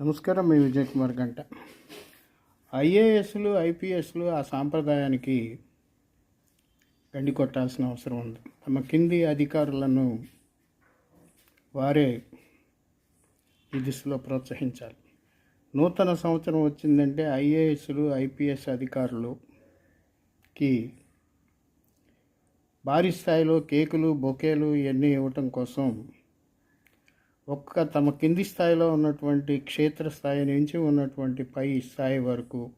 నమస్కారం మీ విజయ్ కుమార్ గంట. ఐఏఎస్లు ఐపీఎస్లు ఆ సాంప్రదాయానికి గండి కొట్టాల్సిన అవసరం ఉంది. తమ కింది అధికారులను వారే ఈ దిశలో ప్రోత్సహించాలి. నూతన సంవత్సరం వచ్చిందంటే ఐఏఎస్లు ఐపీఎస్ అధికారులుకి భారీ స్థాయిలో కేకులు బొకేలు ఇవన్నీ ఇవ్వటం కోసం ఒక్క తమ కింది స్థాయిలో ఉన్నటువంటి క్షేత్రస్థాయి నుంచి ఉన్నటువంటి పై స్థాయి వరకు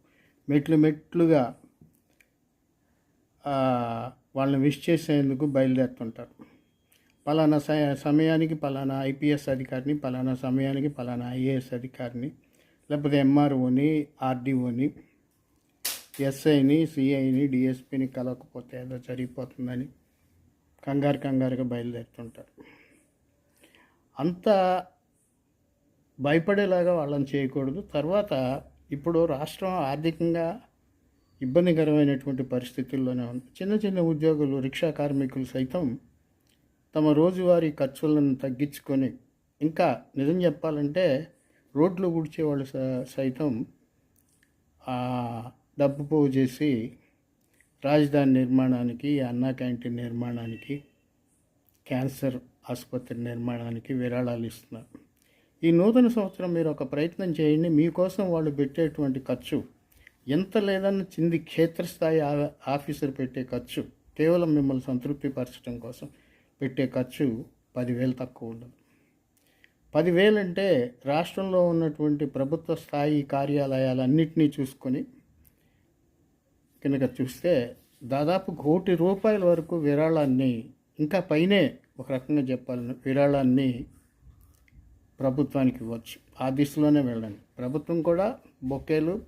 మెట్లు మెట్లుగా వాళ్ళని విష్ చేసేందుకు బయలుదేరుతుంటారు. పలానా స- సమయానికి పలానా ఐపీఎస్ అధికారిని పలానా సమయానికి పలానా ఐఏఎస్ అధికారిని లేకపోతే ఎంఆర్ఓని ఆర్డీఓని ఎస్ఐని సిఐని డిఎస్పిని కలవకపోతే ఏదో జరిగిపోతుందని కంగారు కంగారుగా బయలుదేరుతుంటారు. అంత భయపడేలాగా వాళ్ళని చేయకూడదు. తర్వాత ఇప్పుడు రాష్ట్రం ఆర్థికంగా ఇబ్బందికరమైనటువంటి పరిస్థితుల్లోనే ఉంది. చిన్న చిన్న ఉద్యోగులు రిక్షా కార్మికులు సైతం తమ రోజువారీ ఖర్చులను తగ్గించుకొని ఇంకా నిజం చెప్పాలంటే రోడ్లు గుడిచే వాళ్ళు స- సైతం డబ్బు పోగు చేసి రాజధాని నిర్మాణానికి అన్నా క్యాంటీన్ నిర్మాణానికి క్యాన్సర్ ఆసుపత్రి నిర్మాణానికి విరాళాలు ఇస్తున్నారు. ఈ నూతన సంవత్సరం మీరు ఒక ప్రయత్నం చేయండి. మీకోసం వాళ్ళు పెట్టేటువంటి ఖర్చు ఎంత లేదన్న చింది క్షేత్రస్థాయి ఆ- ఆఫీసర్ పెట్టే ఖర్చు కేవలం మిమ్మల్ని సంతృప్తిపరచడం కోసం పెట్టే ఖర్చు పదివేలు తక్కువ ఉండదు. పదివేలు అంటే రాష్ట్రంలో ఉన్నటువంటి ప్రభుత్వ స్థాయి కార్యాలయాలన్నింటినీ చూసుకొని కనుక చూస్తే దాదాపు కోటి రూపాయల వరకు విరాళాన్ని ఇంకా పైనే ఒక రకంగా చెప్పాలని విరాళాన్ని ప్రభుత్వానికి ఇవ్వచ్చు. ఆ దిశలోనే వెళ్ళండి. ప్రభుత్వం కూడా బొకేలు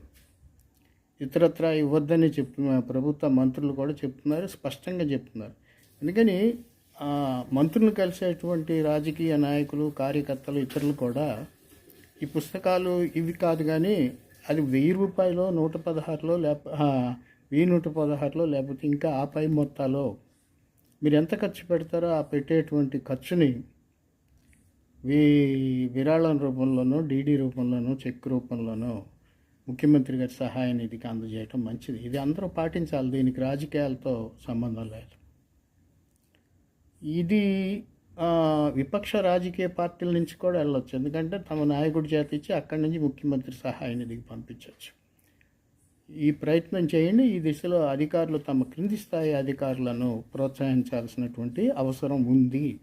ఇతరత్ర ఇవ్వద్దని చెప్తున్నారు ప్రభుత్వ మంత్రులు కూడా చెప్తున్నారు స్పష్టంగా చెప్తున్నారు. అందుకని ఆ, మంత్రులు కలిసేటువంటి రాజకీయ నాయకులు కార్యకర్తలు ఇతరులు కూడా ఈ పుస్తకాలు ఇవి కాదు కానీ అది వెయ్యి రూపాయలు నూట పదహారులో లేక వెయ్యి నూట పదహారులో లేకపోతే ఇంకా ఆ పై మొత్తాలో మీరు ఎంత ఖర్చు పెడతారో ఆ పెట్టేటువంటి ఖర్చుని వీ విరాళం రూపంలోనో డీడీ రూపంలోనో చెక్ రూపంలోనో ముఖ్యమంత్రి గారి సహాయ నిధికి అందజేయటం మంచిది. ఇది అందరూ పాటించాలి. దీనికి రాజకీయాలతో సంబంధం లేదు. ఇది విపక్ష రాజకీయ పార్టీల నుంచి కూడా వెళ్ళొచ్చు. ఎందుకంటే తమ నాయకుడి చేత ఇచ్చి అక్కడి నుంచి ముఖ్యమంత్రి సహాయ నిధికి పంపించవచ్చు ఈ ప్రయత్నం చేయండి. ఈ దిశలో అధికారులు తమ క్రింది స్థాయి అధికారులను ప్రోత్సహించాల్సినటువంటి అవసరం ఉంది.